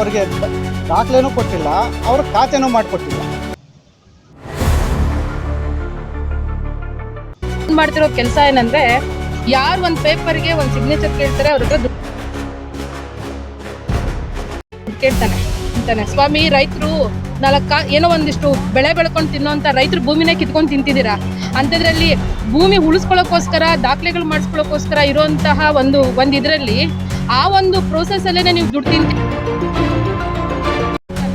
ಅವರಿಗೆ ದಾಖಲೆನೂ ಕೊಟ್ಟಿಲ್ಲ, ಅವ್ರ ಖಾತೆನೂ ಮಾಡಿಕೊಟ್ಟಿಲ್ಲ. ಮಾಡ್ತಿರೋ ಕೆಲಸ ಏನಂದ್ರೆ, ಯಾರು ಒಂದು ಪೇಪರ್ಗೆ ಒಂದು ಸಿಗ್ನೇಚರ್ ಕೇಳ್ತಾರೆ, ಅವ್ರ ಕೇಳ್ತಾನೆ. ಅಂತಾನೆ, ಸ್ವಾಮಿ, ರೈತರು ನಾಲ್ಕ, ಏನೋ ಒಂದಿಷ್ಟು ಬೆಳೆ ಬೆಳ್ಕೊಂಡು ತಿನ್ನೋಂತ ರೈತರು ಭೂಮಿನೇ ಕಿತ್ಕೊಂಡು ತಿಂತಿದ್ದೀರಾ? ಅಂಥದ್ರಲ್ಲಿ ಭೂಮಿ ಉಳಿಸ್ಕೊಳ್ಳೋಕ್ಕೋಸ್ಕರ, ದಾಖಲೆಗಳು ಮಾಡಿಸ್ಕೊಳ್ಳೋಕ್ಕೋಸ್ಕರ ಇರುವಂತಹ ಒಂದು ಒಂದು ಇದರಲ್ಲಿ ಆ ಒಂದು ಪ್ರೋಸೆಸ್ ಅಲ್ಲೇನೆ ನೀವು ದುಡ್ಡು ತಿಂತಿ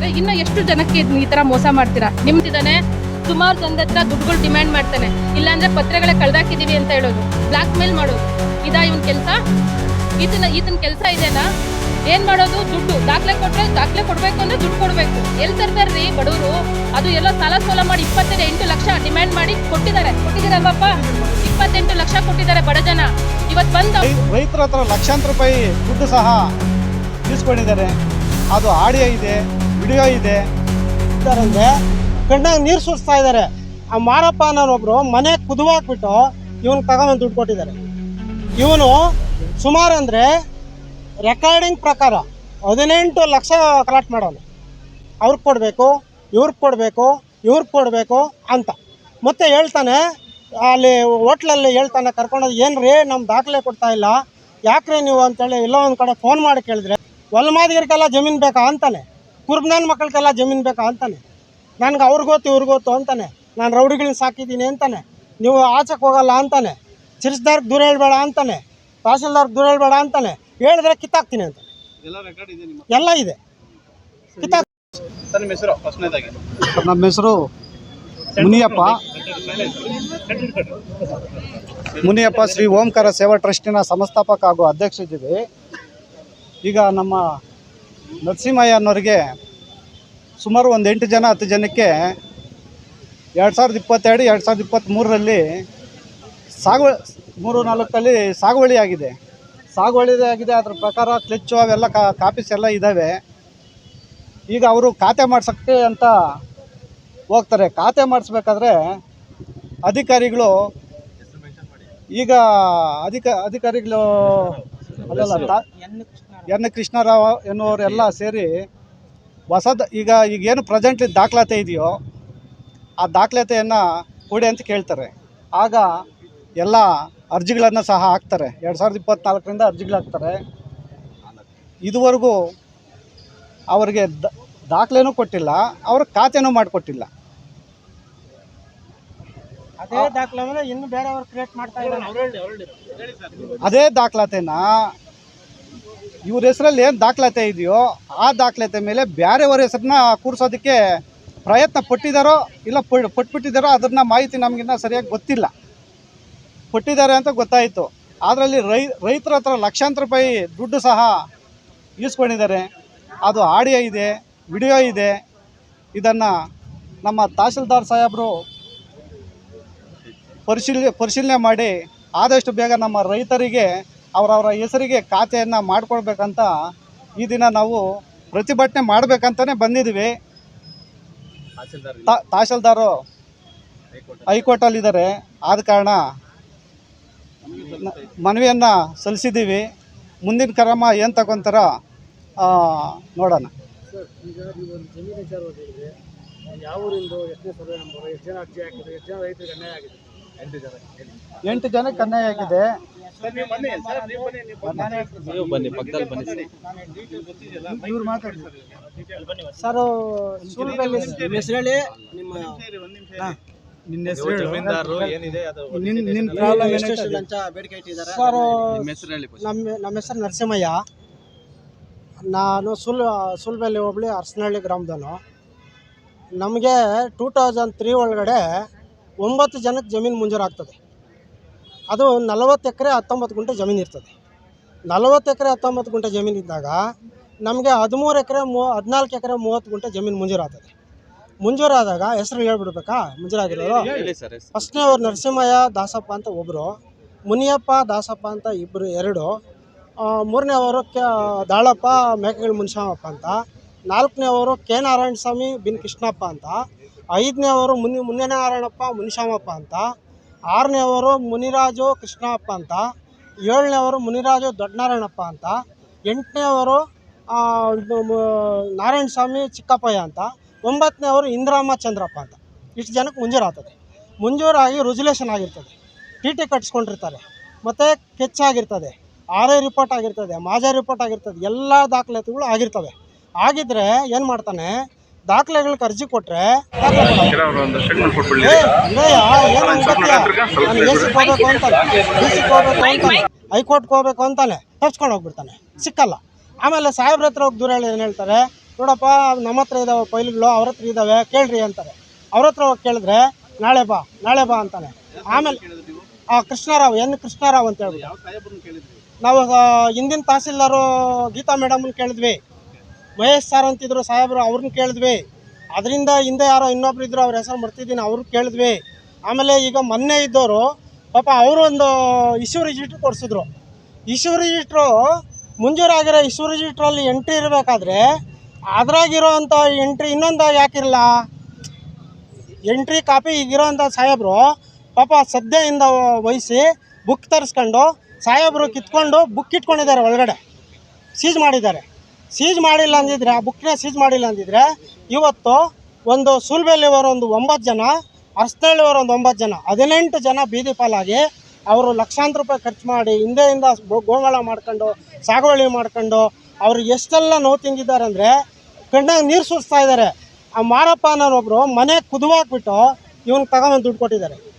ಅಂದ್ರೆ ಇನ್ನ ಎಷ್ಟು ಜನಕ್ಕೆ ಈ ತರ ಮೋಸ ಮಾಡ್ತೀರಾ? ನಿಮ್ದಿದಾನೆ ಸುಮಾರು ಜನದ ಹತ್ರ ದುಡ್ಡುಗಳು ಡಿಮ್ಯಾಂಡ್ ಮಾಡ್ತಾನೆ. ಇಲ್ಲಾಂದ್ರೆ ಪತ್ರಗಳೇ ಕಳ್ದಾಕಿದೀವಿ ಅಂತ ಹೇಳೋದು. ಬ್ಲಾಕ್ ಮೇಲ್ ಮಾಡೋದು. ಇದಾ ಇವನ್ ಕೆಲಸ? ಈತನ ಇದನ್ ಕೆಲಸ ಇದೆನಾ? ಏನ್ ಮಾಡೋದು? ದುಡ್ಡು. ದಾಖಲೆ ಕೊಟ್ರೆ ದಾಖಲೆ ಕೊಡ್ಬೇಕು ಅಂದ್ರೆ ದುಡ್ಡು ಕೊಡ್ಬೇಕು. ಎಲ್ಲಿ ತರ್ತಾರ್ರಿ ಬಡವರು? ಅದು ಎಲ್ಲ ಸಾಲ ಸೋಲ ಮಾಡಿ ಇಪ್ಪತ್ತೈದು ಎಂಟು ಲಕ್ಷ ಡಿಮ್ಯಾಂಡ್ ಮಾಡಿ ಕೊಟ್ಟಿದ್ದಾರೆ. ಕೊಟ್ಟಿದ್ದೀರಲ್ವಪ್ಪ ಇಪ್ಪತ್ತೆಂಟು ಲಕ್ಷ ಕೊಟ್ಟಿದ್ದಾರೆ ಬಡ ಜನ. ಇವತ್ ಬಂದ ರೈ- ರೈತರ ಹತ್ರ ಲಕ್ಷಾಂತರ ರೂಪಾಯಿ ದುಡ್ಡು ಸಹ ಇಸ್ಕೊಂಡಿದ್ದಾರೆ ಅದು ಆಡಿಯೋ ಇದೆ. ವಿಡಿಯೋ ಇದೆ ಅಂದರೆ ಕಣ್ಣಾಗ ನೀರು ಸುರಿಸ್ತಾ ಇದ್ದಾರೆ ಆ ಮಾರಪ್ಪ ಅನ್ನೋನೊಬ್ರು ಮನೆ ಕುದುವಾಕ್ಬಿಟ್ಟು ಇವನು ತಗೊಂಬಂದು ದುಡ್ಡು ಕೊಟ್ಟಿದ್ದಾರೆ. ಇವನು ಸುಮಾರು ಅಂದರೆ ರೆಕಾರ್ಡಿಂಗ್ ಪ್ರಕಾರ ಹದಿನೆಂಟು ಲಕ್ಷ ಕಲೆಕ್ಟ್ ಮಾಡೋನು. ಅವ್ರಿಗೆ ಕೊಡಬೇಕು, ಇವ್ರಿಗೆ ಕೊಡಬೇಕು ಇವ್ರಿಗೆ ಕೊಡಬೇಕು ಅಂತ. ಮತ್ತೆ ಹೇಳ್ತಾನೆ, ಅಲ್ಲಿ ಹೋಟ್ಲಲ್ಲಿ ಹೇಳ್ತಾನೆ ಕರ್ಕೊಂಡೋಗಿ ಏನು ರೀ ನಮ್ಮ ದಾಖಲೆ ಕೊಡ್ತಾ ಇಲ್ಲ, ಯಾಕ್ರಿ ನೀವು? ಅಂತೇಳಿ ಎಲ್ಲೋ ಒಂದು ಕಡೆ ಫೋನ್ ಮಾಡಿ ಕೇಳಿದ್ರೆ, ಹೊಲ್ಮಾದಿಗರಿಗೆಲ್ಲ ಜಮೀನು ಬೇಕಾ? ಅಂತಾನೆ. ಕುರ್ಬನಾನ್ ಮಕ್ಕಳಿಗೆಲ್ಲ ಜಮೀನು ಬೇಕಾ ಅಂತಾನೆ. ನನಗೆ ಅವ್ರಿಗೊತ್ತು ಗೊತ್ತು ಇವ್ರಿಗೆ ಗೊತ್ತು ಅಂತಾನೆ. ನಾನು ರೌಡಿಗಳನ್ನ ಸಾಕಿದ್ದೀನಿ ಅಂತಾನೆ. ನೀವು ಆಚೆಗೆ ಹೋಗಲ್ಲ ಅಂತಾನೆ. ಚಿರಿಸ್ದಾರ್ಗೆ ದೂರ ಹೇಳ್ಬೇಡ ಅಂತಾನೆ. ತಹಸೀಲ್ದಾರ್ಗೆ ದೂರ ಹೇಳ್ಬೇಡ ಅಂತಾನೆ. ಹೇಳಿದ್ರೆ ಕಿತ್ತಾಕ್ತೀನಿ ಅಂತ. ಎಲ್ಲ ಇದೆ. ಕಿತ್ತಾಕ್ ನಮ್ಮ ಹೆಸರು? ಮುನಿಯಪ್ಪ. ಮುನಿಯಪ್ಪ ಶ್ರೀ ಓಂಕಾರ ಸೇವಾ ಟ್ರಸ್ಟಿನ ಸಂಸ್ಥಾಪಕ ಹಾಗೂ ಅಧ್ಯಕ್ಷ ಇದ್ದೀವಿ ಈಗ ನಮ್ಮ ನರಸಿಂಹಯ್ಯ ಅನ್ನೋರಿಗೆ ಸುಮಾರು ಒಂದು ಎಂಟು ಜನ, ಹತ್ತು ಜನಕ್ಕೆ ಎರಡು ಸಾವಿರದ ಇಪ್ಪತ್ತೆರಡು, ಎರಡು ಸಾವಿರದ ಇಪ್ಪತ್ತ್ಮೂರರಲ್ಲಿ ಸಾಗುವ, ಮೂರು ನಾಲ್ಕಲ್ಲಿ ಸಾಗುವಳಿ ಆಗಿದೆ. ಸಾಗುವಳಿ ಆಗಿದೆ, ಅದ್ರ ಪ್ರಕಾರ ಕ್ಲಚ್ಚು ಅವೆಲ್ಲ ಕಾಪೀಸ್ ಎಲ್ಲ ಇದ್ದಾವೆ. ಈಗ ಅವರು ಖಾತೆ ಮಾಡ್ಸೋಕ್ಕೆ ಅಂತ ಹೋಗ್ತಾರೆ. ಖಾತೆ ಮಾಡಿಸ್ಬೇಕಾದ್ರೆ ಅಧಿಕಾರಿಗಳು ಈಗ ಅಧಿಕ, ಅಧಿಕಾರಿಗಳು ಅಲ್ಲಲ್ಲ ಎನ್ ಕೃಷ್ಣರಾವ್ ಎನ್ನುವರೆಲ್ಲ ಸೇರಿ ಹೊಸದ ಈಗ ಈಗೇನು ಪ್ರೆಸೆಂಟ್ಲಿ ದಾಖಲಾತಿ ಇದೆಯೋ ಆ ದಾಖಲಾತಿಯನ್ನು ಕೊಡಿ ಅಂತ ಕೇಳ್ತಾರೆ. ಆಗ ಎಲ್ಲ ಅರ್ಜಿಗಳನ್ನು ಸಹ ಹಾಕ್ತಾರೆ. ಎರಡು ಸಾವಿರದ ಇಪ್ಪತ್ತ್ನಾಲ್ಕರಿಂದ ಅರ್ಜಿಗಳು ಹಾಕ್ತಾರೆ. ಇದುವರೆಗೂ ಅವರಿಗೆ ದ ದಾಖಲೆನೂ ಕೊಟ್ಟಿಲ್ಲ ಅವ್ರ ಖಾತೆನೂ ಮಾಡಿಕೊಟ್ಟಿಲ್ಲ. ಅದೇ ದಾಖಲೆ ಮೇಲೆ ಇನ್ನು ಬೇರೆಯವ್ರು ಕ್ರಿಯೇಟ್ ಮಾಡ್ತಾ ಇದ್ದಾರೆ. ಅದೇ ದಾಖಲಾತಿನ ಇವ್ರ ಹೆಸರಲ್ಲಿ ಏನು ದಾಖಲಾತಿ ಇದೆಯೋ ಆ ದಾಖಲಾತಿ ಮೇಲೆ ಬೇರೆಯವ್ರ ಹೆಸರನ್ನ ಕೂರಿಸೋದಕ್ಕೆ ಪ್ರಯತ್ನ ಪಟ್ಟಿದ್ದಾರೋ ಇಲ್ಲ ಪಟ್ಬಿಟ್ಟಿದ್ದಾರೋ ಅದನ್ನ ಮಾಹಿತಿ ನಮಗಿನ್ನ ಸರಿಯಾಗಿ ಗೊತ್ತಿಲ್ಲ. ಪಟ್ಟಿದ್ದಾರೆ ಅಂತ ಗೊತ್ತಾಯಿತು. ಅದರಲ್ಲಿ ರೈ, ರೈತರ ಹತ್ರ ಲಕ್ಷಾಂತರ ರೂಪಾಯಿ ದುಡ್ಡು ಸಹ ಈಸ್ಕೊಂಡಿದ್ದಾರೆ. ಅದು ಆಡಿಯೋ ಇದೆ, ವಿಡಿಯೋ ಇದೆ. ಇದನ್ನು ನಮ್ಮ ತಹಸೀಲ್ದಾರ್ ಸಾಹೇಬರು ಪರಿಶೀಲ, ಪರಿಶೀಲನೆ ಮಾಡಿ ಆದಷ್ಟು ಬೇಗ ನಮ್ಮ ರೈತರಿಗೆ ಅವರವರ ಹೆಸರಿಗೆ ಖಾತೆಯನ್ನು ಮಾಡಿಕೊಡ್ಬೇಕಂತ ಈ ದಿನ ನಾವು ಪ್ರತಿಭಟನೆ ಮಾಡಬೇಕಂತಲೇ ಬಂದಿದ್ದೀವಿ. ತಹಶೀಲ್ದಾರು ಹೈಕೋರ್ಟಲ್ಲಿ ಹೈಕೋರ್ಟಲ್ಲಿದ್ದಾರೆ. ಆದ ಕಾರಣ ಮನವಿಯನ್ನು ಸಲ್ಲಿಸಿದ್ದೀವಿ. ಮುಂದಿನ ಕ್ರಮ ಏನು ತಗೊಂತಾರ ಆ, ನೋಡೋಣ. ಎಂಟು ಜನಕ್ಕೆ ಒಂದು ಜಮೀನು ವಿಚಾರ ಹೇಳಿದ್ರೆ ಯಾವ ಊರಿಂದು ಸರ್ವೆ ನಂಬರ್ ಎಷ್ಟು ಜನ ಅರ್ಜಿ ಹಾಕಿದ್ರು ಎಷ್ಟು ಜನ ರೈತರಿಗೆ ಅನ್ಯಾಯ ಆಗಿದೆ. ಇವ್ರು ಮಾತಾಡಿ. ಸರ್ ಸೂಲ್ಬೆಲ್ಲಿ ನಿಮ್ಮ ಹೆಸರು ಹೇಳಿ ನಿಮ್ಮ ನಿನ್ನ ಹೆಸರು ಹೇಳು. ಜಮೀನ್ದಾರರು ಏನಿದೆ ಅದು ನಿನ್ ನಿನ್ ಪ್ರಾಬ್ಲಮ್ ಎಷ್ಟು ಏನೈತೆ ಲಂಚ ಬೇಡಿಕೆ ಇಟ್ಟಿದ್ದಾರೆ. ಸರ್ ನಮ್ಮ ನಮ್ಮ ಹೆಸರು ನರಸಿಂಹಯ್ಯ. ನಾನು ಸುಲ್ ಸುಲ್ಬೆಲ್ಲಿ ಹೋಬಳಿ ಅರಸನಹಳ್ಳಿ ಗ್ರಾಮದವನು. ನಮಗೆ ಟೂ ತೌಸಂಡ್ ತ್ರೀ ಒಳಗಡೆ ಒಂಬತ್ತು ಜನಕ್ಕೆ ಜಮೀನು ಮಂಜೂರಾಗ್ತದೆ. ಅದು ನಲವತ್ತು ಎಕರೆ ಹತ್ತೊಂಬತ್ತು ಗುಂಟೆ ಜಮೀನು ಇರ್ತದೆ. ನಲವತ್ತು ಎಕರೆ ಹತ್ತೊಂಬತ್ತು ಗುಂಟೆ ಜಮೀನು ಇದ್ದಾಗ ನಮಗೆ ಹದಿಮೂರು ಎಕರೆ ಮೂ ಹದಿನಾಲ್ಕು ಎಕರೆ ಮೂವತ್ತು ಗುಂಟೆ ಜಮೀನು ಮುಂಜೂರಾಗ್ತದೆ. ಮುಂಜೂರಾದಾಗ ಹೆಸರು ಹೇಳ್ಬಿಡ್ಬೇಕಾ? ಮುಂಜೂರಾಗಿರೋರು ಫಸ್ಟ್ನೇ ಅವ್ರು ನರಸಿಂಹಯ್ಯ ದಾಸಪ್ಪ ಅಂತ ಒಬ್ಬರು ಮುನಿಯಪ್ಪ ದಾಸಪ್ಪ ಅಂತ ಇಬ್ಬರು ಎರಡು ಮೂರನೇ ಅವರು ಕೆ ದಾಳಪ್ಪ ಮೇಕೆಗಳ ಮುನ್ಶಾಮಪ್ಪ ಅಂತ ನಾಲ್ಕನೇ ಅವರು ಕೆ ನಾರಾಯಣ ಸ್ವಾಮಿ ಬಿನ್ ಕೃಷ್ಣಪ್ಪ ಅಂತ ಐದನೇ ಅವರು ಮುನಿ ಮುನ್ಯನಾರಾಯಣಪ್ಪ ಮುನಿಶಾಮಪ್ಪ ಅಂತ ಆರನೇ ಅವರು ಮುನಿರಾಜು ಕೃಷ್ಣಪ್ಪ ಅಂತ ಏಳನೇವರು ಮುನಿರಾಜು ದೊಡ್ಡನಾರಾಯಣಪ್ಪ ಅಂತ ಎಂಟನೇವರು ನಾರಾಯಣ ಸ್ವಾಮಿ ಚಿಕ್ಕಪ್ಪಯ್ಯ ಅಂತ, ಒಂಬತ್ತನೇ ಅವರು ಇಂದ್ರಮ್ಮ ಚಂದ್ರಪ್ಪ ಅಂತ. ಇಷ್ಟು ಜನಕ್ಕೆ ಮುಂಜೂರಾಗ್ತದೆ ಮುಂಜೂರಾಗಿ ರುಜುಲೇಷನ್ ಆಗಿರ್ತದೆ. ಟಿ ಟಿ ಕಟ್ಸ್ಕೊಂಡಿರ್ತಾರೆ ಮತ್ತು ಕೆಚ್ಚಾಗಿರ್ತದೆ ಆರ್ ಐ ರಿಪೋರ್ಟ್ ಆಗಿರ್ತದೆ, ಮಾಜಾ ರಿಪೋರ್ಟ್ ಆಗಿರ್ತದೆ, ಎಲ್ಲ ದಾಖಲಾತಿಗಳು ಆಗಿರ್ತವೆ. ಆಗಿದ್ದರೆ ಏನು ಮಾಡ್ತಾನೆ ದಾಖಲೆಗಳಿಗೆ ಅರ್ಜಿ ಹೋಗ್ಬೇಕು ಹೈಕೋರ್ಟ್ಗೆ ಹೋಗ್ಬೇಕು ಅಂತಾನೆ. ತಪ್ಸ್ಕೊಂಡು ಹೋಗ್ಬಿಡ್ತಾನೆ. ಸಿಕ್ಕಲ್ಲ. ಆಮೇಲೆ ಸಾಹೇಬ್ರ ಹತ್ರ ಹೋಗಿ ದೂರ ಹೇಳಿ ಏನು ಹೇಳ್ತಾರೆ? ನೋಡಪ್ಪ ನಮ್ಮ ಹತ್ರ ಇದಾವೆ ಫೈಲ್ಗಳು ಅವ್ರ ಹತ್ರ ಇದ್ದಾವೆ ಕೇಳ್ರಿ ಅಂತಾರೆ. ಅವ್ರ ಹತ್ರ ಹೋಗಿ ಕೇಳಿದ್ರೆ ನಾಳೆ ಬಾ ನಾಳೆ ಬಾ ಅಂತಾನೆ. ಆಮೇಲೆ ಆ ಕೃಷ್ಣರಾವ್ ಎನ್ ಕೃಷ್ಣರಾವ್ ಅಂತ ಹೇಳ್ಬಿಟ್ಟು. ನಾವು ಹಿಂದಿನ ತಹಸೀಲ್ದಾರು ಗೀತಾ ಮೇಡಮ್ನ ಕೇಳಿದ್ವಿ. ಮಹೇಶ್ ಸರ್ ಅಂತಿದ್ರು ಸಾಹೇಬರು ಅವ್ರನ್ನ ಕೇಳಿದ್ವಿ. ಅದರಿಂದ ಹಿಂದೆ ಯಾರೋ ಇನ್ನೊಬ್ರು ಇದ್ರು, ಅವ್ರ ಹೆಸರು ಬರ್ತಿದ್ದೀನಿ ಅವ್ರಿಗೆ ಕೇಳಿದ್ವಿ. ಆಮೇಲೆ ಈಗ ಮೊನ್ನೆ ಇದ್ದವರು ಪಾಪ ಅವರು ಒಂದು ಇಶ್ಯೂ ರಿಜಿಸ್ಟ್ರ್ ಕೊಡಿಸಿದ್ರು. ಇಶ್ಯೂ ರಿಜಿಸ್ಟ್ರು, ಮುಂಜೂರಾಗಿರೋ ಇಶ್ಯೂ ರಿಜಿಸ್ಟ್ರಲ್ಲಿ ಎಂಟ್ರಿ ಇರಬೇಕಾದ್ರೆ ಅದ್ರಾಗಿರೋ ಅಂಥ ಎಂಟ್ರಿ ಇನ್ನೊಂದು ಯಾಕಿರಲ್ಲ ಎಂಟ್ರಿ ಕಾಪಿ ಈಗಿರೋವಂಥ ಸಾಹೇಬರು, ಪಾಪ ಸದ್ಯದಿಂದ ವಹಿಸಿ ಬುಕ್ ತರಿಸ್ಕೊಂಡು, ಸಾಹೇಬರು ಕಿತ್ಕೊಂಡು ಬುಕ್ ಇಟ್ಕೊಂಡಿದ್ದಾರೆ ಒಳಗಡೆ. ಸೀಜ್ ಮಾಡಿದ್ದಾರೆ. ಸೀಜ್ ಮಾಡಿಲ್ಲ ಅಂದಿದ್ರೆ, ಆ ಬುಕ್ನ ಸೀಜ್ ಮಾಡಿಲ್ಲ ಅಂದಿದ್ರೆ, ಇವತ್ತು ಒಂದು ಸುಲ್ಬೆಲ್ಲಿವರು ಒಂದು ಒಂಬತ್ತು ಜನ ಅರಸನಹಳ್ಳಿಯವರು ಒಂದು ಒಂಬತ್ತು ಜನ, ಹದಿನೆಂಟು ಜನ ಬೀದಿ ಪಾಲಾಗಿ ಅವರು ಲಕ್ಷಾಂತರ ರೂಪಾಯಿ ಖರ್ಚು ಮಾಡಿ ಹಿಂದೆಯಿಂದ ಗೋ- ಗೋಮಾಳ ಮಾಡ್ಕೊಂಡು, ಸಾಗುವಳಿ ಮಾಡ್ಕೊಂಡು ಅವರು ಎಷ್ಟೆಲ್ಲ ನೋವು ತಿಂದಿದ್ದಾರೆ ಅಂದರೆ ಕಣ್ಣಾಗ ನೀರು ಸುರಿಸ್ತಾ ಇದ್ದಾರೆ. ಆ ಮಾರಪ್ಪ ಅನ್ನೋರೊಬ್ಬರು ಮನೆ ಕುದುವಾಕ್ಬಿಟ್ಟು ಇವನು ತಗೊಂಬಂದು ದುಡ್ಡು ಕೊಟ್ಟಿದ್ದಾರೆ.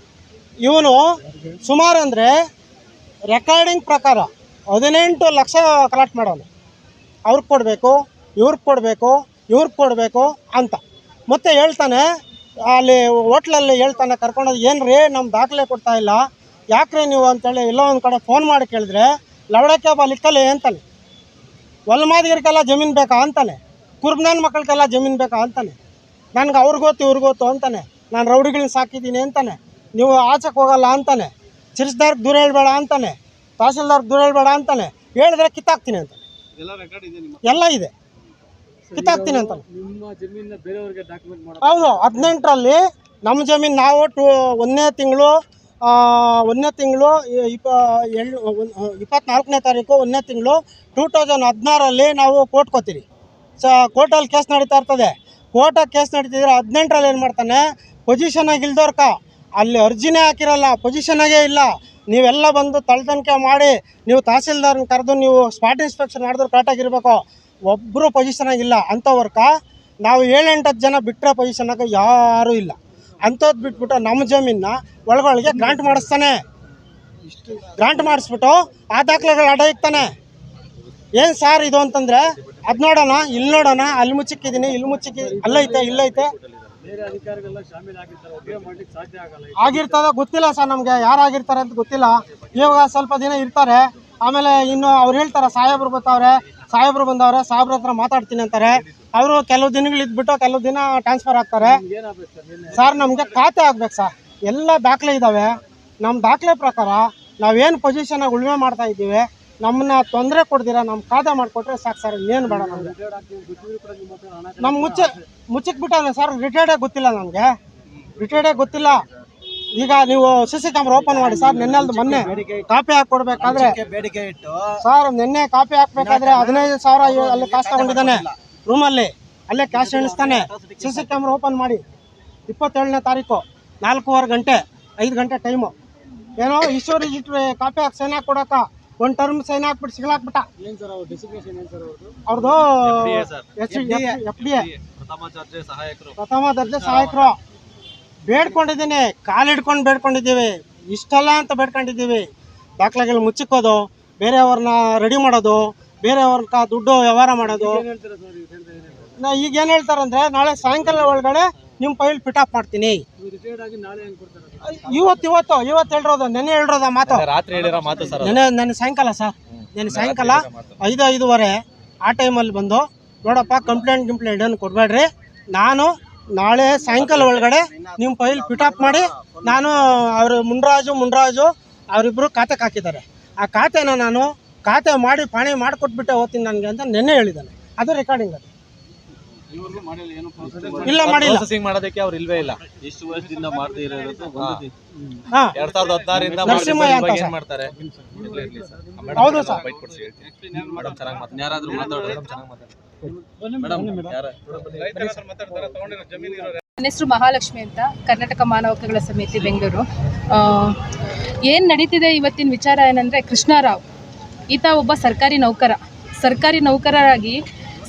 ಇವನು ಸುಮಾರು ಅಂದರೆ ರೆಕಾರ್ಡಿಂಗ್ ಪ್ರಕಾರ ಹದಿನೆಂಟು ಲಕ್ಷ ಕಲೆಕ್ಟ್ ಮಾಡೋನು. ಅವ್ರಿಗೆ ಕೊಡಬೇಕು ಇವ್ರಿಗೆ ಕೊಡಬೇಕು ಇವ್ರಿಗೆ ಕೊಡಬೇಕು ಅಂತ. ಮತ್ತೆ ಹೇಳ್ತಾನೆ, ಅಲ್ಲಿ ಹೋಟ್ಲಲ್ಲಿ ಹೇಳ್ತಾನೆ ಕರ್ಕೊಂಡೋಗಿ ಏನು ರೀ ನಮ್ಮ ದಾಖಲೆ ಕೊಡ್ತಾ ಇಲ್ಲ. ಯಾಕ್ರಿ ನೀವು ಅಂತೇಳಿ ಎಲ್ಲೋ ಒಂದು ಕಡೆ ಫೋನ್ ಮಾಡಿ ಕೇಳಿದ್ರೆ ಲವಡಕ್ಕೆ ಲಿಕ್ಕಲ್ಲಿ ಅಂತಾನೆ ಹೊಲ್ಮಾದಿಗರಿಗೆಲ್ಲ ಜಮೀನು ಬೇಕಾ ಅಂತಾನೆ. ಕುರ್ಬನಾನ್ ಮಕ್ಕಳಿಗೆಲ್ಲ ಜಮೀನು ಬೇಕಾ ಅಂತಾನೆ. ನನಗೆ ಅವ್ರಿಗೆ ಗೊತ್ತು ಇವ್ರಿಗೆ ಗೊತ್ತು ಅಂತಾನೆ. ನಾನು ರೌಡಿಗಳನ್ನ ಸಾಕಿದ್ದೀನಿ ಅಂತಾನೆ. ನೀವು ಆಚೆಗೆ ಹೋಗಲ್ಲ ಅಂತಾನೆ. ಚಿರಿಸ್ದಾರ್ಗೆ ದೂರ ಹೇಳ್ಬೇಡ ಅಂತಾನೆ. ತಹಸೀಲ್ದಾರ್ಗೆ ದೂರ ಹೇಳ್ಬೇಡ ಅಂತಾನೆ. ಹೇಳಿದ್ರೆ ಕಿತ್ತಾಕ್ತೀನಿ ಅಂತಾನೆ ಎಲ್ಲ ಇದೆ ಕಿತ್ತಾಕ್ತೀನಿ ಅಂತ. ಹೌದು ಹದಿನೆಂಟರಲ್ಲಿ ನಮ್ಮ ಜಮೀನು ನಾವು ಟೂ ಒಂದನೇ ತಿಂಗಳು ಒಂದನೇ ತಿಂಗಳು ಇಪ್ಪ ಎಳ್ ಇಪ್ಪತ್ನಾಲ್ಕನೇ ತಾರೀಕು ಒಂದನೇ ತಿಂಗಳು ಟೂ ತೌಸಂಡ್ ಹದಿನಾರಲ್ಲಿ ನಾವು ಕೋರ್ಟ್ ಕೊತ್ತೀರಿ ಸ ಕೋರ್ಟಲ್ಲಿ ಕೇಸ್ ನಡೀತಾ ಇರ್ತದೆ. ಕೋರ್ಟಾಗಿ ಕೇಸ್ ನಡೀತಿದ್ರೆ ಹದಿನೆಂಟರಲ್ಲಿ ಏನು ಮಾಡ್ತಾನೆ? ಪೊಸಿಷನಾಗಿ ಇಲ್ದೋರ್ಕ. ಅಲ್ಲಿ ಅರ್ಜಿನೇ ಹಾಕಿರಲ್ಲ ಪೊಸಿಷನಾಗೇ ಇಲ್ಲ. ನೀವೆಲ್ಲ ಬಂದು ತಳ್ತನಿಕೆ ಮಾಡಿ ನೀವು ತಹಸೀಲ್ದಾರ್ನ ಕರೆದು ನೀವು ಸ್ಪಾಟ್ ಇನ್ಸ್ಪೆಕ್ಷನ್ ಒಬ್ರು ಪೊಸಿಷನ್ ಒಬ್ಬರು ಪೊಸಿಷನಾಗಿಲ್ಲ ವರ್ಕ ನಾವು ಏಳೆಂಟು ಹತ್ತು ಜನ ಬಿಟ್ಟರೆ ಆಗ ಯಾರೂ ಇಲ್ಲ. ಅಂಥದ್ದು ಬಿಟ್ಬಿಟ್ಟು ನಮ್ಮ ಜಮೀನ ಒಳಗೊಳಗೆ ಗ್ರಾಂಟ್ ಮಾಡಿಸ್ತಾನೆ. ಗ್ರಾಂಟ್ ಮಾಡಿಸ್ಬಿಟ್ಟು ಆ ದಾಖಲೆಗಳು ಅಡ ಇಕ್ತಾನೆ. ಏನು ಸಾರ್ ಇದು ಅಂತಂದರೆ, ಅದು ನೋಡೋಣ ಇಲ್ಲಿ ನೋಡೋಣ, ಅಲ್ಲಿ ಮುಚ್ಚಿಕ್ಕಿದ್ದೀನಿ ಇಲ್ಲಿ ಮುಚ್ಚಿಕ್ಕಿ, ಅಲ್ಲೈತೆ, ಇಲ್ಲೈತೆ. ಆಗಿರ್ತದ ಗೊತ್ತಿಲ್ಲ ಸರ್ ನಮಗೆ. ಯಾರಾಗಿರ್ತಾರೆ ಅಂತ ಗೊತ್ತಿಲ್ಲ. ಇವಾಗ ಸ್ವಲ್ಪ ದಿನ ಇರ್ತಾರೆ. ಆಮೇಲೆ ಇನ್ನು ಅವ್ರು ಹೇಳ್ತಾರೆ ಸಾಹೇಬ್ರು ಬರ್ತಾವ್ರೆ ಸಾಹೇಬ್ರು ಬಂದವ್ರೆ ಸಾಹೇಬ್ರ ಹತ್ರ ಮಾತಾಡ್ತೀನಿ ಅಂತಾರೆ. ಅವರು ಕೆಲವು ದಿನಗಳು ಇದ್ಬಿಟ್ಟು ಕೆಲವು ದಿನ ಟ್ರಾನ್ಸ್ಫರ್ ಆಗ್ತಾರೆ. ಸರ್ ನಮಗೆ ಖಾತೆ ಆಗ್ಬೇಕು ಸರ್. ಎಲ್ಲ ದಾಖಲೆ ಇದ್ದಾವೆ ನಮ್ಮ ದಾಖಲೆ ಪ್ರಕಾರ ನಾವೇನು ಪೊಸಿಷನಾಗಿ ಉಳುಮೆ ಮಾಡ್ತಾ ಇದ್ದೀವಿ ನಮ್ಮನ್ನ ತೊಂದರೆ ಕೊಡ್ದಿರ ನಮ್ಮ ಕಾದ ಮಾಡಿಕೊಟ್ರೆ ಸಾಕು ಸರ್ ಏನು ಬೇಡ ನಮಗೆ. ನಮ್ಮ ಮುಚ್ಚ, ಮುಚ್ಚಕ್ ಬಿಟ್ಟವನೆ ಸರ್ ರಿಟೈರ್ಡೇ ಗೊತ್ತಿಲ್ಲ ನಮಗೆ. ರಿಟೈರ್ಡೇ ಗೊತ್ತಿಲ್ಲ. ಈಗ ನೀವು ಸಿ ಸಿ ಕ್ಯಾಮ್ರಾ ಓಪನ್ ಮಾಡಿ ಸರ್ ನಿನ್ನೆ ಮೊನ್ನೆ ಕಾಪಿ ಹಾಕಿ ಕೊಡ್ಬೇಕಾದ್ರೆ ಬೇಡಿಕೆ ಇಟ್ಟು ಸರ್ ನಿನ್ನೆ ಕಾಪಿ ಹಾಕ್ಬೇಕಾದ್ರೆ ಹದಿನೈದು ಸಾವಿರ ಅಲ್ಲಿ ಕಾಸು ತಗೊಂಡಿದ್ದಾನೆ. ರೂಮಲ್ಲಿ, ಅಲ್ಲೇ ಕ್ಯಾಶ್ ಎಣಿಸ್ತಾನೆ. ಸಿ ಸಿ ಕ್ಯಾಮ್ರಾ ಓಪನ್ ಮಾಡಿ, ಇಪ್ಪತ್ತೇಳನೇ ತಾರೀಕು, ನಾಲ್ಕೂವರೆ ಗಂಟೆ, ಐದು ಗಂಟೆ ಟೈಮು ಏನೋ, ಈಶ್ವರ್ ಕಾಪಿ ಹಾಕಿ ಸೈನ್ ಹಾಕಿ ಒಂದು ಟರ್ಮ್ ಸೈನ್ ಹಾಕ್ಬಿಟ್ಟು ಸಿಗ್ಲಾಕ್ಬಿಟ್ಟ. ಅವ್ರದ್ದು ಎಚ್ ಎಫ್ ಡಿ ಎ ಪ್ರಥಮ ದರ್ಜೆ ಸಹಾಯಕರು. ಬೇಡ್ಕೊಂಡಿದ್ದೀನಿ ಕಾಲು ಹಿಡ್ಕೊಂಡು ಬೇಡ್ಕೊಂಡಿದ್ದೀವಿ. ಇಷ್ಟಲ್ಲ ಅಂತ ಬೇಡ್ಕೊಂಡಿದ್ದೀವಿ. ದಾಖಲೆಗಳು ಮುಚ್ಚಿಕ್ಕೋದು ಬೇರೆಯವ್ರನ್ನ ರೆಡಿ ಮಾಡೋದು ಬೇರೆಯವ್ರನ್ನ ದುಡ್ಡು ವ್ಯವಹಾರ ಮಾಡೋದು. ನಾ ಈಗ ಏನು ಹೇಳ್ತಾರಂದ್ರೆ ನಾಳೆ ಸಾಯಂಕಾಲ ಒಳಗಡೆ ನಿಮ್ಮ ಫೈಲ್ ಅಪ್ ಮಾಡ್ತೀನಿ. ಇವತ್ತು ಇವತ್ತು ಇವತ್ತು ಹೇಳಿರೋದು ನೆನ್ನೆ ಹೇಳಿರೋದ ಮಾತು. ರಾತ್ರಿ ಹೇಳಿರೋ ಮಾತು ಸರ್ ನೆನೆ ನೆನೆ ಸಾಯಂಕಾಲ ಸರ್. ನೆನೆ ಸಾಯಂಕಾಲ ಐದು ಐದುವರೆ ಆ ಟೈಮಲ್ಲಿ ಬಂದು ನೋಡಪ್ಪ ಕಂಪ್ಲೇಂಟ್ ಗಿಂಪ್ಲೇಂಟ್ ಏನು ಕೊಡಬೇಡ್ರಿ. ನಾನು ನಾಳೆ ಸಾಯಂಕಾಲ ಒಳಗಡೆ ನಿಮ್ಮ ಫೈಲ್ ಅಪ್ ಮಾಡಿ ನಾನು ಅವರು ಮುನ್ರಾಜು ಮುನ್ರಾಜು ಅವರಿಬ್ಬರು ಖಾತೆಗೆ ಹಾಕಿದ್ದಾರೆ. ಆ ಖಾತೆನ ನಾನು ಖಾತೆ ಮಾಡಿ ಪಾಣಿ ಮಾಡಿಕೊಟ್ಬಿಟ್ಟೆ ಓದ್ತೀನಿ ನನಗೆ ಅಂತ ನೆನ್ನೆ ಹೇಳಿದ್ದಾನೆ. ಅದು ರೆಕಾರ್ಡಿಂಗ್ ಅದು. ಇಲ್ಲ ಮಾಡಿಲ್ಲ. ಪ್ರೊಸೆಸಿಂಗ್ ಮಾಡೋದಕ್ಕೆ ಅವ್ರು ಇಲ್ವೇ ಇಲ್ಲ ಇಷ್ಟು ವರ್ಷದಿಂದ ಮಾಡದೇ ಇರೋದು ಒಂದು ಹಾ. ಎರಡ್ ಸಾವಿರದ ಹದಿನಾರಿಂದ ಅಂತ ಏನ್ ಸರ್. ಮಾಡ್ತಾರೆ? ಹೌದು ಸರ್. ಬೈಟ್ ಕೊಡ್ಸಿ ಹೇಳ್ತೀನಿ. ಮೇಡಮ್ ಚೆನ್ನಾಗಿ ಮಾತಾಡ್ತಾರೆ. ಯಾರಾದ್ರೂ ಮಾತಾಡೋದು ಚೆನ್ನಾಗಿ ಮಾತಾಡ್ತಾರೆ. ಮೇಡಮ್. ಯಾರ? ನನ್ನ ಹೆಸರು ಮಹಾಲಕ್ಷ್ಮಿ ಅಂತ ಕರ್ನಾಟಕ ಮಾನವ ಹಕ್ಕುಗಳ ಸಮಿತಿ ಬೆಂಗಳೂರು. ಏನು ನಡೀತಿದೆ ಇವತ್ತಿನ ವಿಚಾರ ಏನಂದ್ರೆ ಕೃಷ್ಣರಾವ್. ಈತ ಒಬ್ಬ ಸರ್ಕಾರಿ ನೌಕರ. ಸರ್ಕಾರಿ ನೌಕರರಾಗಿ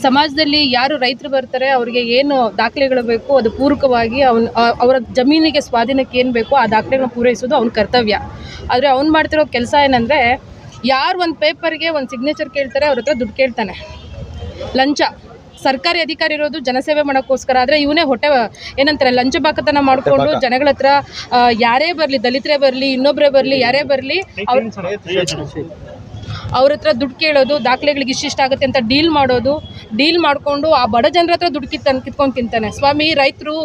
ಸಮಾಜದಲ್ಲಿ ಯಾರು ರೈತರು ಬರ್ತಾರೆ ಅವರಿಗೆ ಏನು ದಾಖಲೆಗಳು ಬೇಕು ಅದು ಪೂರಕವಾಗಿ ಅವನ ಅವರ ಜಮೀನಿಗೆ ಸ್ವಾಧೀನಕ್ಕೆ ಏನು ಬೇಕೋ ಆ ದಾಖಲೆಗಳನ್ನ ಪೂರೈಸೋದು ಅವ್ನ ಕರ್ತವ್ಯ. ಆದರೆ ಅವ್ನು ಮಾಡ್ತಿರೋ ಕೆಲಸ ಏನಂದರೆ ಯಾರು ಒಂದು ಪೇಪರ್ಗೆ ಒಂದು ಸಿಗ್ನೇಚರ್ ಕೇಳ್ತಾರೆ ಅವ್ರ ಹತ್ರ ದುಡ್ಡು ಕೇಳ್ತಾನೆ. ಲಂಚ. ಸರ್ಕಾರಿ ಅಧಿಕಾರಿ ಇರೋದು ಜನಸೇವೆ ಮಾಡೋಕ್ಕೋಸ್ಕರ. ಆದರೆ ಇವನೇ ಹೊಟ್ಟೆ ಏನಂತಾರೆ ಲಂಚ ಬಾಕತನ ಮಾಡಿಕೊಂಡು ಜನಗಳ ಹತ್ರ ಯಾರೇ ಬರಲಿ ದಲಿತರೇ ಬರಲಿ ಇನ್ನೊಬ್ಬರೇ ಬರಲಿ ಯಾರೇ ಬರಲಿ ಅವ್ರ ಅವ್ರ ಹತ್ರ ದುಡ್ಡು ಕೇಳೋದು, ದಾಖಲೆಗಳಿಗೆ ಇಷ್ಟಿಷ್ಟಾಗುತ್ತೆ ಅಂತ ಡೀಲ್ ಮಾಡೋದು, ಡೀಲ್ ಮಾಡಿಕೊಂಡು ಆ ಬಡ ಜನರ ಹತ್ರ ದುಡ್ಡು ಕಿತ್ತ ಕಿತ್ಕೊಂಡು ತಿಂತಾನೆ. ಸ್ವಾಮಿ, ರೈತರು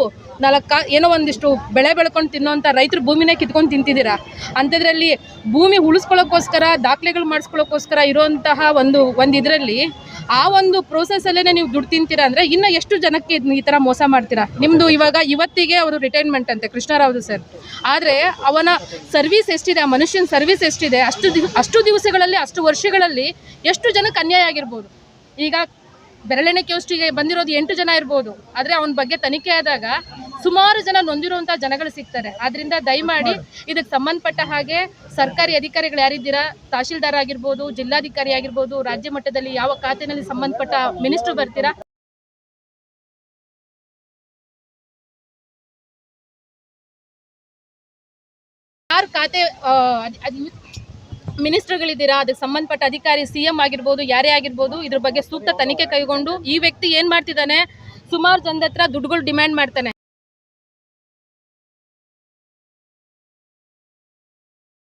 ನಾಲ್ಕು ಏನೋ ಒಂದಿಷ್ಟು ಬೆಳೆ ಬೆಳ್ಕೊಂಡು ತಿನ್ನೋಂಥ ರೈತರು ಭೂಮಿನೇ ಕಿತ್ಕೊಂಡು ತಿಂತಿದ್ದೀರಾ? ಅಂಥದ್ರಲ್ಲಿ ಭೂಮಿ ಉಳಿಸ್ಕೊಳ್ಳೋಕ್ಕೋಸ್ಕರ, ದಾಖಲೆಗಳು ಮಾಡಿಸ್ಕೊಳ್ಳೋಕ್ಕೋಸ್ಕರ ಇರೋಂತಹ ಒಂದು ಒಂದು ಇದರಲ್ಲಿ ಆ ಒಂದು ಪ್ರೋಸೆಸಲ್ಲೇ ನೀವು ದುಡ್ಡು ತಿಂತೀರಾ ಅಂದರೆ ಇನ್ನು ಎಷ್ಟು ಜನಕ್ಕೆ ಈ ಥರ ಮೋಸ ಮಾಡ್ತೀರಾ? ನಿಮ್ಮದು ಇವಾಗ ಇವತ್ತಿಗೆ ಅವರು ರಿಟೈರ್ಮೆಂಟ್ ಅಂತೆ ಕೃಷ್ಣರಾವ್ದು ಸರ್ ಆದರೆ ಅವನ ಸರ್ವಿಸ್ ಎಷ್ಟಿದೆ, ಆ ಮನುಷ್ಯನ ಸರ್ವಿಸ್ ಎಷ್ಟಿದೆ, ಅಷ್ಟು ಅಷ್ಟು ದಿವಸಗಳಲ್ಲಿ, ಅಷ್ಟು ವರ್ಷಗಳಲ್ಲಿ ಎಷ್ಟು ಜನಕ್ಕೆ ಅನ್ಯಾಯ ಆಗಿರ್ಬೋದು? ಈಗ ಬೆರಳೆಣಿಕೆಯಷ್ಟಿಗೆ ಬಂದಿರೋದು ಎಂಟು ಜನ ಇರ್ಬೋದು. ಆದರೆ ಅವನ ಬಗ್ಗೆ ತನಿಖೆ ಆದಾಗ ಸುಮಾರು ಜನ ನೊಂದಿರುವಂತಹ ಜನಗಳು ಸಿಗ್ತಾರೆ. ಆದ್ರಿಂದ ದಯಮಾಡಿ ಇದಕ್ಕೆ ಸಂಬಂಧಪಟ್ಟ ಹಾಗೆ ಸರ್ಕಾರಿ ಅಧಿಕಾರಿಗಳು ಯಾರಿದ್ದೀರಾ? ತಹಶೀಲ್ದಾರ್ ಆಗಿರ್ಬೋದು ಜಿಲ್ಲಾಧಿಕಾರಿ ಆಗಿರ್ಬೋದು ರಾಜ್ಯ ಮಟ್ಟದಲ್ಲಿ ಯಾವ ಖಾತೆನಲ್ಲಿ ಸಂಬಂಧಪಟ್ಟ ಮಿನಿಸ್ಟರ್ ಬರ್ತೀರಾ? ಯಾರು ಖಾತೆ ಮಿನಿಸ್ಟರ್ಗಳಿದ್ದೀರಾ? ಅದಕ್ಕೆ ಸಂಬಂಧಪಟ್ಟ ಅಧಿಕಾರಿ ಸಿ ಎಂ ಆಗಿರ್ಬೋದು ಯಾರೇ ಆಗಿರ್ಬೋದು ಇದ್ರ ಬಗ್ಗೆ ಸೂಕ್ತ ತನಿಖೆ ಕೈಗೊಂಡು ಈ ವ್ಯಕ್ತಿ ಏನು ಮಾಡ್ತಿದ್ದಾನೆ? ಸುಮಾರು ಜನದ ಹತ್ರ ದುಡ್ಡುಗಳು ಡಿಮ್ಯಾಂಡ್ ಮಾಡ್ತಾನೆ.